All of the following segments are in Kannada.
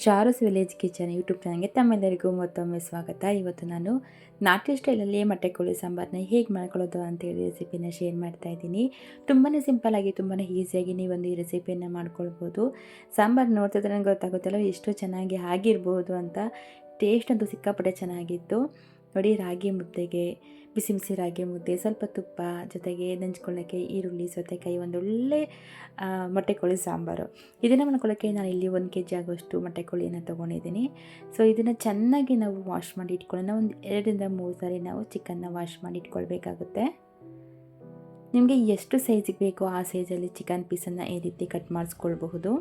ಶಾರಸ್ ವಿಲೇಜ್ ಕಿಚನ್ ಯೂಟ್ಯೂಬ್ ಚಾನಲ್ಗೆ ತಮ್ಮೆಲ್ಲರಿಗೂ ಮತ್ತೊಮ್ಮೆ ಸ್ವಾಗತ. ಇವತ್ತು ನಾನು ನಾಟಿ ಸ್ಟೈಲಲ್ಲಿ ಮೊಟ್ಟೆ ಕೋಳಿ ಸಾಂಬಾರನ್ನ ಹೇಗೆ ಮಾಡ್ಕೊಳ್ಳೋದು ಅಂತೇಳಿ ರೆಸಿಪಿನ ಶೇರ್ ಮಾಡ್ತಾ ಇದ್ದೀನಿ. ತುಂಬಾ ಸಿಂಪಲ್ಲಾಗಿ ತುಂಬಾ ಈಸಿಯಾಗಿ ನೀವೊಂದು ಈ ರೆಸಿಪಿಯನ್ನು ಮಾಡ್ಕೊಳ್ಬೋದು. ಸಾಂಬಾರು ನೋಡ್ತಿದ್ರೆ ನನಗೆ ಗೊತ್ತಾಗುತ್ತಲ್ಲ ಎಷ್ಟು ಚೆನ್ನಾಗಿ ಆಗಿರ್ಬೋದು ಅಂತ. ಟೇಸ್ಟ್ ಅಂತೂ ಸಿಕ್ಕಾಪಟ್ಟೆ ಚೆನ್ನಾಗಿತ್ತು. ನೋಡಿ ರಾಗಿ ಮುದ್ದೆಗೆ ಬಿಸಿ ಬಿಸಿ ರಾಗಿ ಮುದ್ದೆ, ಸ್ವಲ್ಪ ತುಪ್ಪ ಜೊತೆಗೆ ನೆಂಚ್ಕೊಳ್ಳೋಕ್ಕೆ ಈರುಳ್ಳಿ, ಸೌತೆಕಾಯಿ, ಒಂದೊಳ್ಳೆ ಮೊಟ್ಟೆಕೋಳಿ ಮೊಟ್ಟೆ ಕೋಳಿ ಸಾಂಬಾರು. ಇದನ್ನು ಮಾಡ್ಕೊಳ್ಳೋಕ್ಕೆ ನಾನು ಇಲ್ಲಿ ಒಂದು ಕೆ ಜಿ ಆಗೋಷ್ಟು ಮೊಟ್ಟೆ ಕೋಳಿಯನ್ನು ತೊಗೊಂಡಿದ್ದೀನಿ. ಸೊ ಇದನ್ನು ಚೆನ್ನಾಗಿ ನಾವು ವಾಶ್ ಮಾಡಿ ಇಟ್ಕೊಳ್ಳೋಣ. ಒಂದು ಎರಡರಿಂದ ಮೂರು ಸಾರಿ ನಾವು ಚಿಕನ್ನ ವಾಶ್ ಮಾಡಿ ಇಟ್ಕೊಳ್ಬೇಕಾಗುತ್ತೆ. ನಿಮಗೆ ಎಷ್ಟು ಸೈಜಿಗೆ ಬೇಕೋ ಆ ಸೈಜಲ್ಲಿ ಚಿಕನ್ ಪೀಸನ್ನು ಈ ರೀತಿ ಕಟ್ ಮಾಡಿಸ್ಕೊಳ್ಬಹುದು.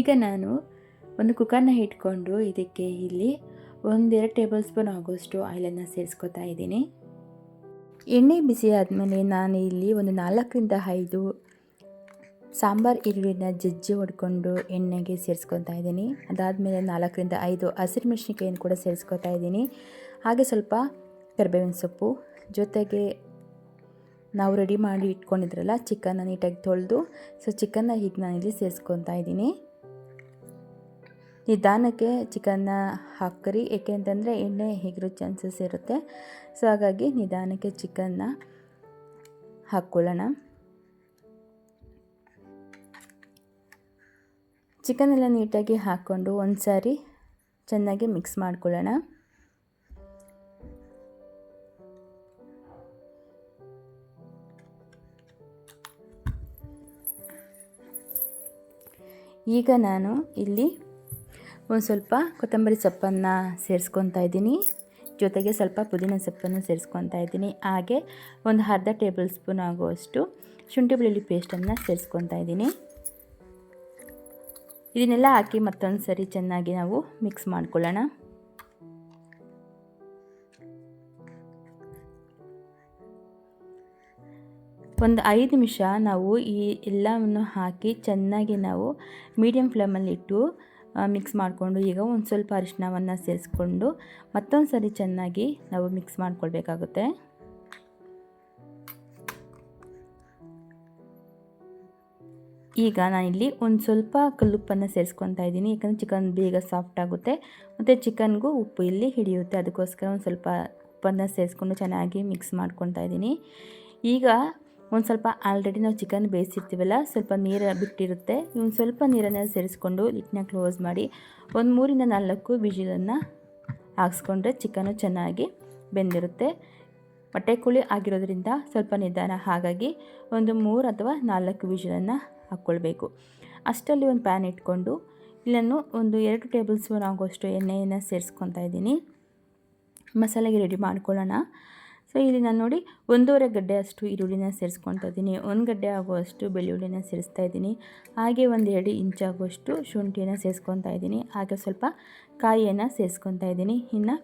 ಈಗ ನಾನು ಒಂದು ಕುಕ್ಕರ್ನ ಇಟ್ಕೊಂಡು ಇದಕ್ಕೆ ಇಲ್ಲಿ ಒಂದೆರಡು ಟೇಬಲ್ ಸ್ಪೂನ್ ಆಗೋಷ್ಟು ಆಯಿಲನ್ನು ಸೇರಿಸ್ಕೊತಾ ಇದ್ದೀನಿ. ಎಣ್ಣೆ ಬಿಸಿ ಆದಮೇಲೆ ನಾನು ಇಲ್ಲಿ ಒಂದು ನಾಲ್ಕರಿಂದ ಐದು ಸಾಂಬಾರು ಈರುಳ್ಳಿನ ಜಜ್ಜಿ ಹೊಡ್ಕೊಂಡು ಎಣ್ಣೆಗೆ ಸೇರಿಸ್ಕೊತಾ ಇದ್ದೀನಿ. ಅದಾದಮೇಲೆ ನಾಲ್ಕರಿಂದ ಐದು ಹಸಿರು ಮೆಣಸಿನ್ಕಾಯಿನ ಕೂಡ ಸೇರಿಸ್ಕೊತಾ ಇದ್ದೀನಿ. ಹಾಗೆ ಸ್ವಲ್ಪ ಕರಿಬೇವಿನ ಸೊಪ್ಪು, ಜೊತೆಗೆ ನಾವು ರೆಡಿ ಮಾಡಿ ಇಟ್ಕೊಂಡಿದ್ರಲ್ಲ ಚಿಕನ್ನ ನೀಟಾಗಿ ತೊಳೆದು, ಸೊ ಚಿಕನ್ನ ಈಗ ನಾನಿಲ್ಲಿ ಸೇರಿಸ್ಕೊತಾ ಇದ್ದೀನಿ. ನಿಧಾನಕ್ಕೆ ಚಿಕನ್ನ ಹಾಕ್ರಿ ಏಕೆ ಅಂತಂದರೆ ಎಣ್ಣೆ ಹೇಗಿರೋ ಚಾನ್ಸಸ್ ಇರುತ್ತೆ. ಸೊ ಹಾಗಾಗಿ ನಿಧಾನಕ್ಕೆ ಚಿಕನ್ನ ಹಾಕ್ಕೊಳ್ಳೋಣ. ಚಿಕನೆಲ್ಲ ನೀಟಾಗಿ ಹಾಕ್ಕೊಂಡು ಒಂದು ಸಾರಿ ಚೆನ್ನಾಗಿ ಮಿಕ್ಸ್ ಮಾಡ್ಕೊಳ್ಳೋಣ. ಈಗ ನಾನು ಇಲ್ಲಿ ಒಂದು ಸ್ವಲ್ಪ ಕೊತ್ತಂಬರಿ ಸೊಪ್ಪನ್ನು ಸೇರಿಸ್ಕೊತಾ ಇದ್ದೀನಿ. ಜೊತೆಗೆ ಸ್ವಲ್ಪ ಪುದೀನ ಸೊಪ್ಪನ್ನು ಸೇರಿಸ್ಕೊತಾ ಇದ್ದೀನಿ. ಹಾಗೆ ಒಂದು ಅರ್ಧ ಟೇಬಲ್ ಸ್ಪೂನ್ ಆಗುವಷ್ಟು ಶುಂಠಿ ಬೆಳ್ಳುಳ್ಳಿ ಪೇಸ್ಟನ್ನು ಸೇರಿಸ್ಕೊತಾ ಇದ್ದೀನಿ. ಇದನ್ನೆಲ್ಲ ಹಾಕಿ ಮತ್ತೊಂದು ಸರಿ ಚೆನ್ನಾಗಿ ನಾವು ಮಿಕ್ಸ್ ಮಾಡ್ಕೊಳ್ಳೋಣ. ಒಂದು ಐದು ನಿಮಿಷ ನಾವು ಈ ಎಲ್ಲವನ್ನು ಹಾಕಿ ಚೆನ್ನಾಗಿ ನಾವು ಮೀಡಿಯಮ್ ಫ್ಲೇಮಲ್ಲಿ ಇಟ್ಟು ಮಿಕ್ಸ್ ಮಾಡಿಕೊಂಡು ಈಗ ಒಂದು ಸ್ವಲ್ಪ ಅರಿಶಿನವನ್ನು ಸೇರಿಸ್ಕೊಂಡು ಮತ್ತೊಂದು ಸರಿ ಚೆನ್ನಾಗಿ ನಾವು ಮಿಕ್ಸ್ ಮಾಡಿಕೊಳ್ಬೇಕಾಗುತ್ತೆ. ಈಗ ನಾನಿಲ್ಲಿ ಒಂದು ಸ್ವಲ್ಪ ಕಲ್ಲುಪ್ಪನ್ನು ಸೇರಿಸ್ಕೊತಾ ಇದ್ದೀನಿ. ಯಾಕಂದರೆ ಚಿಕನ್ ಬೇಗ ಸಾಫ್ಟ್ ಆಗುತ್ತೆ. ಮತ್ತು ಚಿಕನ್ಗೂ ಉಪ್ಪು ಇಲ್ಲಿ ಹಿಡಿಯುತ್ತೆ. ಅದಕ್ಕೋಸ್ಕರ ಒಂದು ಸ್ವಲ್ಪ ಉಪ್ಪನ್ನು ಸೇರಿಸ್ಕೊಂಡು ಚೆನ್ನಾಗಿ ಮಿಕ್ಸ್ ಮಾಡ್ಕೊತಾ ಇದ್ದೀನಿ. ಈಗ ಒಂದು ಸ್ವಲ್ಪ ಆಲ್ರೆಡಿ ನಾವು ಚಿಕನ್ ಬೇಯಿಸಿರ್ತೀವಲ್ಲ, ಸ್ವಲ್ಪ ನೀರು ಬಿಟ್ಟಿರುತ್ತೆ. ಒಂದು ಸ್ವಲ್ಪ ನೀರನ್ನು ಸೇರಿಸ್ಕೊಂಡು ಲಿಟ್ನ ಕ್ಲೋಸ್ ಮಾಡಿ ಒಂದು ಮೂರಿಂದ ನಾಲ್ಕು ಬಿಜಿಲನ್ನು ಹಾಕ್ಸ್ಕೊಂಡ್ರೆ ಚಿಕನು ಚೆನ್ನಾಗಿ ಬೆಂದಿರುತ್ತೆ. ಮೊಟ್ಟೆ ಕುಳಿ ಆಗಿರೋದ್ರಿಂದ ಸ್ವಲ್ಪ ನಿಧಾನ ಹಾಗಾಗಿ ಒಂದು ಮೂರು ಅಥವಾ ನಾಲ್ಕು ವಿಜಿಲನ್ನು ಹಾಕ್ಕೊಳ್ಬೇಕು ಅಷ್ಟರಲ್ಲಿ ಒಂದು ಪ್ಯಾನ್ ಇಟ್ಕೊಂಡು ಇಲ್ಲನ್ನು ಒಂದು ಎರಡು ಟೇಬಲ್ ಸ್ಪೂನ್ ಆಗುವಷ್ಟು ಎಣ್ಣೆಯನ್ನು ಸೇರಿಸ್ಕೊತಾ ಇದ್ದೀನಿ. ಮಸಾಲೆಗೆ ರೆಡಿ ಮಾಡ್ಕೊಳ್ಳೋಣ. ಸೊ ಇಲ್ಲಿ ನಾನು ನೋಡಿ ಒಂದೂವರೆ ಗಡ್ಡೆ ಅಷ್ಟು ಈರುಳ್ಳಿನ ಸೇರಿಸ್ಕೊತಾ ಇದ್ದೀನಿ. ಒಂದು ಗಡ್ಡೆ ಆಗುವಷ್ಟು ಬೆಳ್ಳುಳ್ಳಿನ ಸೇರಿಸ್ತಾ ಇದ್ದೀನಿ. ಹಾಗೆ ಒಂದು ಎರಡು ಇಂಚಾಗುವಷ್ಟು ಶುಂಠಿನ ಸೇರಿಸ್ಕೊತಾ ಇದ್ದೀನಿ. ಹಾಗೆ ಸ್ವಲ್ಪ ಕಾಯಿಯನ್ನು ಸೇರಿಸ್ಕೊತಾ ಇದ್ದೀನಿ. ಇನ್ನು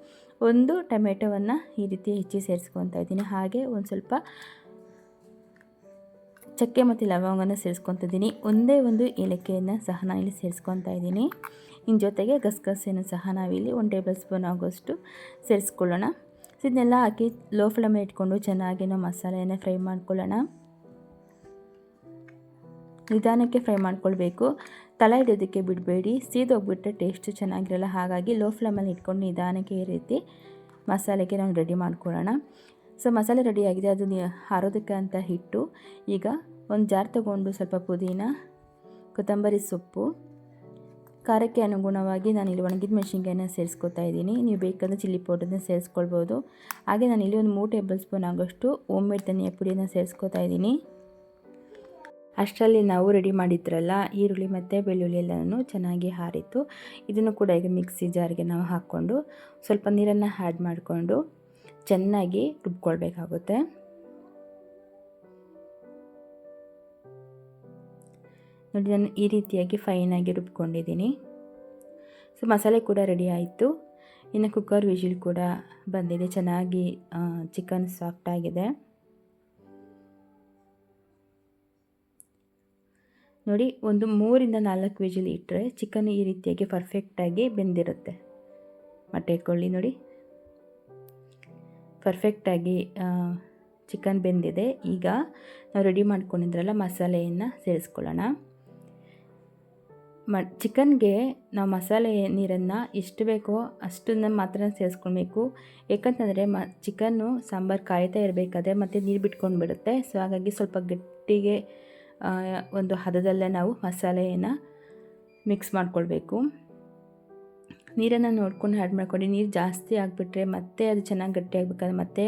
ಒಂದು ಟೊಮೆಟೊವನ್ನು ಈ ರೀತಿ ಹೆಚ್ಚಿ ಸೇರಿಸ್ಕೊತಾ ಇದ್ದೀನಿ. ಹಾಗೆ ಒಂದು ಸ್ವಲ್ಪ ಚಕ್ಕೆ ಮತ್ತು ಲವಂಗನ ಸೇರಿಸ್ಕೊತಾ ಇದ್ದೀನಿ. ಒಂದೇ ಒಂದು ಏಲಕ್ಕಿಯನ್ನು ಸಹ ನಾವಿಲ್ಲಿ ಸೇರಿಸ್ಕೊತಾ ಇದ್ದೀನಿ. ಇನ್ನು ಜೊತೆಗೆ ಗಸಗಸೆಯನ್ನು ಸಹ ನಾವಿಲ್ಲಿ ಒಂದು ಟೇಬಲ್ ಸ್ಪೂನ್ ಆಗೋಷ್ಟು ಸೇರಿಸ್ಕೊಳ್ಳೋಣ. ಸೊ ಇದನ್ನೆಲ್ಲ ಹಾಕಿ ಲೋ ಫ್ಲೇಮ್ ಇಟ್ಕೊಂಡು ಚೆನ್ನಾಗಿ ನಾವು ಮಸಾಲೆಯನ್ನು ಫ್ರೈ ಮಾಡ್ಕೊಳ್ಳೋಣ. ನಿಧಾನಕ್ಕೆ ಫ್ರೈ ಮಾಡ್ಕೊಳ್ಬೇಕು. ತಲೆ ಇಡೋದಕ್ಕೆ ಬಿಡಬೇಡಿ. ಸೀದೋಗ್ಬಿಟ್ರೆ ಟೇಸ್ಟು ಚೆನ್ನಾಗಿರಲ್ಲ. ಹಾಗಾಗಿ ಲೋ ಫ್ಲೇಮಲ್ಲಿ ಇಟ್ಕೊಂಡು ನಿಧಾನಕ್ಕೆ ಈ ರೀತಿ ಮಸಾಲೆಗೆ ನಾವು ರೆಡಿ ಮಾಡ್ಕೊಳ್ಳೋಣ. ಸೊ ಮಸಾಲೆ ರೆಡಿಯಾಗಿದೆ ಅದು ಹಾರೋದಕ್ಕೆ ಅಂತ ಹಿಟ್ಟು. ಈಗ ಒಂದು ಜಾರ್ ತಗೊಂಡು ಸ್ವಲ್ಪ ಪುದೀನ, ಕೊತ್ತಂಬರಿ ಸೊಪ್ಪು. ಖಾರಕ್ಕೆ ಅನುಗುಣವಾಗಿ ನಾನು ಇಲ್ಲಿ ಒಣಗಿದ ಮೆಣಸಿನ್ಕಾಯಿನ ಸೇರಿಸ್ಕೊತಾ ಇದ್ದೀನಿ. ನೀವು ಬೇಕಾದ್ರೆ ಚಿಲ್ಲಿ ಪೌಡರ್ನ ಸೇರಿಸ್ಕೊಳ್ಬೋದು. ಹಾಗೆ ನಾನು ಇಲ್ಲಿ ಒಂದು ಮೂರು ಟೇಬಲ್ ಸ್ಪೂನ್ ಆಗೋಷ್ಟು ಓಮ್ ಮೇಡ್ ಧನಿಯಾ ಪುಡಿಯನ್ನು ಸೇರಿಸ್ಕೊತಾ ಇದ್ದೀನಿ. ಅಷ್ಟರಲ್ಲಿ ನಾವು ರೆಡಿ ಮಾಡಿದ್ರಲ್ಲ, ಈರುಳ್ಳಿ ಮತ್ತು ಬೆಳ್ಳುಳ್ಳಿ ಎಲ್ಲನೂ ಚೆನ್ನಾಗಿ ಹಾರಿತ್ತು. ಇದನ್ನು ಕೂಡ ಈಗ ಮಿಕ್ಸಿ ಜಾರ್ಗೆ ನಾವು ಹಾಕ್ಕೊಂಡು ಸ್ವಲ್ಪ ನೀರನ್ನು ಆ್ಯಡ್ ಮಾಡಿಕೊಂಡು ಚೆನ್ನಾಗಿ ರುಬ್ಕೊಳ್ಬೇಕಾಗುತ್ತೆ. ನೋಡಿ, ನಾನು ಈ ರೀತಿಯಾಗಿ ಫೈನಾಗಿ ರುಬ್ಕೊಂಡಿದ್ದೀನಿ. ಸೊ ಮಸಾಲೆ ಕೂಡ ರೆಡಿ ಆಯಿತು. ಇನ್ನು ಕುಕ್ಕರ್ ವಿಜಿಲ್ ಕೂಡ ಬಂದಿದೆ. ಚೆನ್ನಾಗಿ ಚಿಕನ್ ಸಾಫ್ಟ್ ಆಗಿದೆ. ನೋಡಿ, ಒಂದು ಮೂರಿಂದ ನಾಲ್ಕು ವಿಜಿಲ್ ಇಟ್ಟರೆ ಚಿಕನ್ ಈ ರೀತಿಯಾಗಿ ಪರ್ಫೆಕ್ಟಾಗಿ ಬೆಂದಿರುತ್ತೆ. ಮೊಟ್ಟೆ ಕೊಳ್ಳಿ ನೋಡಿ. ಪರ್ಫೆಕ್ಟಾಗಿ ಚಿಕನ್ ಬೆಂದಿದೆ. ಈಗ ನಾವು ರೆಡಿ ಮಾಡ್ಕೊಂಡಿದ್ರಲ್ಲ ಮಸಾಲೆಯನ್ನು ಸೇರಿಸ್ಕೊಳ್ಳೋಣ. ಮ, ಚಿಕನ್ಗೆ ನಾವು ಮಸಾಲೆ ನೀರನ್ನು ಎಷ್ಟು ಬೇಕೋ ಅಷ್ಟನ್ನು ಮಾತ್ರ ಸೇರಿಸ್ಕೊಳ್ಬೇಕು. ಯಾಕಂತಂದರೆ ಮ, ಚಿಕನ್ನು ಸಾಂಬಾರು ಕಾಯ್ತಾ ಇರಬೇಕಾದ್ರೆ ಮತ್ತು ನೀರು ಬಿಟ್ಕೊಂಡು ಬಿಡುತ್ತೆ ಸೊ, ಹಾಗಾಗಿ ಸ್ವಲ್ಪ ಗಟ್ಟಿಗೆ ಒಂದು ಹದದಲ್ಲೇ ನಾವು ಮಸಾಲೆಯನ್ನು ಮಿಕ್ಸ್ ಮಾಡ್ಕೊಳ್ಬೇಕು. ನೀರನ್ನು ನೋಡ್ಕೊಂಡು ಹ್ಯಾಡ್ ಮಾಡ್ಕೊಂಡು ನೀರು ಜಾಸ್ತಿ ಆಗಿಬಿಟ್ರೆ ಮತ್ತೆ ಅದು ಚೆನ್ನಾಗಿ ಗಟ್ಟಿ ಆಗಬೇಕಾದ್ರೆ ಮತ್ತೆ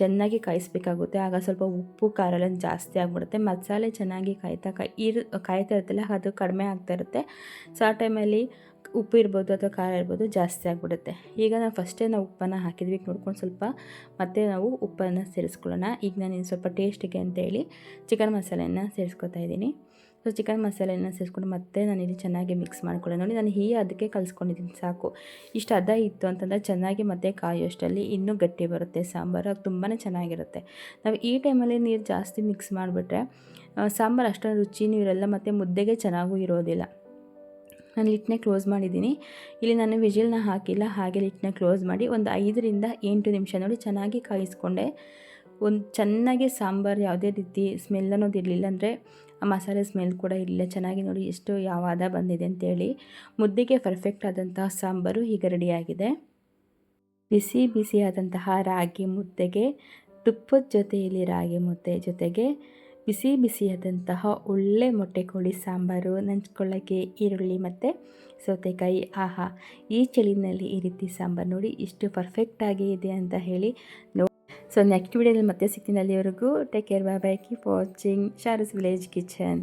ಚೆನ್ನಾಗಿ ಕಾಯಿಸ್ಬೇಕಾಗುತ್ತೆ. ಆಗ ಸ್ವಲ್ಪ ಉಪ್ಪು, ಖಾರ ಎಲ್ಲ ಜಾಸ್ತಿ ಆಗಿಬಿಡುತ್ತೆ. ಮಸಾಲೆ ಚೆನ್ನಾಗಿ ಕಾಯ್ತಾ ಕಾಯಿ, ಇರು, ಕಾಯ್ತಾ ಇರುತ್ತಲ್ಲ, ಅದು ಕಡಿಮೆ ಆಗ್ತಾ ಇರುತ್ತೆ. ಸೊ ಆ ಟೈಮಲ್ಲಿ ಉಪ್ಪು ಇರ್ಬೋದು ಅಥವಾ ಖಾರ ಇರ್ಬೋದು ಜಾಸ್ತಿ ಆಗಿಬಿಡುತ್ತೆ. ಈಗ ನಾವು ಫಸ್ಟೇ ನಾವು ಉಪ್ಪನ್ನು ಹಾಕಿದ್ವಿ. ನೋಡ್ಕೊಂಡು ಸ್ವಲ್ಪ ಮತ್ತೆ ನಾವು ಉಪ್ಪನ್ನು ಸೇರಿಸ್ಕೊಳ್ಳೋಣ. ಈಗ ನಾನು ಸ್ವಲ್ಪ ಟೇಸ್ಟಿಗೆ ಅಂತೇಳಿ ಚಿಕನ್ ಮಸಾಲೆಯನ್ನು ಸೇರಿಸ್ಕೊತಾ ಇದ್ದೀನಿ. ಸೊ ಚಿಕನ್ ಮಸಾಲೆನ ಸೇರಿಸ್ಕೊಂಡು ಮತ್ತೆ ನಾನು ಇಲ್ಲಿ ಚೆನ್ನಾಗಿ ಮಿಕ್ಸ್ ಮಾಡ್ಕೊಳ್ಳೋಣ. ನೋಡಿ, ನಾನು ಹೀಗೆ ಅದಕ್ಕೆ ಕಲಿಸ್ಕೊಂಡಿದ್ದೀನಿ, ಸಾಕು. ಇಷ್ಟು ಅದ ಇತ್ತು ಅಂತಂದರೆ ಚೆನ್ನಾಗಿ ಮತ್ತೆ ಕಾಯೋಷ್ಟರಲ್ಲಿ ಇನ್ನೂ ಗಟ್ಟಿ ಬರುತ್ತೆ. ಸಾಂಬಾರು ಅದು ತುಂಬಾ ಚೆನ್ನಾಗಿರುತ್ತೆ. ನಾವು ಈ ಟೈಮಲ್ಲಿ ನೀರು ಜಾಸ್ತಿ ಮಿಕ್ಸ್ ಮಾಡಿಬಿಟ್ರೆ ಸಾಂಬಾರು ಅಷ್ಟೊಂದು ರುಚಿನೂ ಇರಲ್ಲ, ಮತ್ತು ಮುದ್ದೆಗೆ ಚೆನ್ನಾಗೂ ಇರೋದಿಲ್ಲ. ನಾನು ಲಿಟ್ನೆ ಕ್ಲೋಸ್ ಮಾಡಿದ್ದೀನಿ. ಇಲ್ಲಿ ನಾನು ವಿಜಿಲ್ನ ಹಾಕಿಲ್ಲ, ಹಾಗೆ ಲಿಟ್ನ ಕ್ಲೋಸ್ ಮಾಡಿ ಒಂದು ಐದರಿಂದ ಎಂಟು ನಿಮಿಷ ನೋಡಿ ಚೆನ್ನಾಗಿ ಕಾಯಿಸ್ಕೊಂಡೆ. ಒಂದು ಚೆನ್ನಾಗಿ ಸಾಂಬಾರು ಯಾವುದೇ ರೀತಿ ಸ್ಮೆಲ್ ಅನ್ನೋದು ಇರಲಿಲ್ಲ ಅಂದರೆ ಆ ಮಸಾಲೆ ಸ್ಮೆಲ್ ಕೂಡ ಇರಲಿಲ್ಲ. ಚೆನ್ನಾಗಿ ನೋಡಿ ಎಷ್ಟು ಯಾವಾದ ಬಂದಿದೆ ಅಂತೇಳಿ. ಮುದ್ದೆಗೆ ಪರ್ಫೆಕ್ಟ್ ಆದಂತಹ ಸಾಂಬಾರು ಈಗ ರೆಡಿಯಾಗಿದೆ ಬಿಸಿ ಬಿಸಿಯಾದಂತಹ ರಾಗಿ ಮುದ್ದೆಗೆ, ತುಪ್ಪದ ಜೊತೆಯಲ್ಲಿ ರಾಗಿ ಮುದ್ದೆ ಜೊತೆಗೆ ಬಿಸಿ ಬಿಸಿಯಾದಂತಹ ಒಳ್ಳೆ ಮೊಟ್ಟೆ ಕೋಳಿ ಸಾಂಬಾರು ನಂಚ್ಕೊಳ್ಳೋಕ್ಕೆ ಈರುಳ್ಳಿ ಮತ್ತು ಸೌತೆಕಾಯಿ, ಆಹಾ. ಈ ಚಳಿನಲ್ಲಿ ಈ ರೀತಿ ಸಾಂಬಾರು ನೋಡಿ ಇಷ್ಟು ಪರ್ಫೆಕ್ಟಾಗಿ ಇದೆ ಅಂತ ಹೇಳಿ ನೋ ಸೊ ನೆಕ್ಸ್ಟ್ ವಿಡಿಯೋದಲ್ಲಿ ಮತ್ತೆ ಸಿಕ್ತೀನಿ ಅಲ್ಲಿವರೆಗೂ take care bye bye keep watching ಶಾರಸ್ village kitchen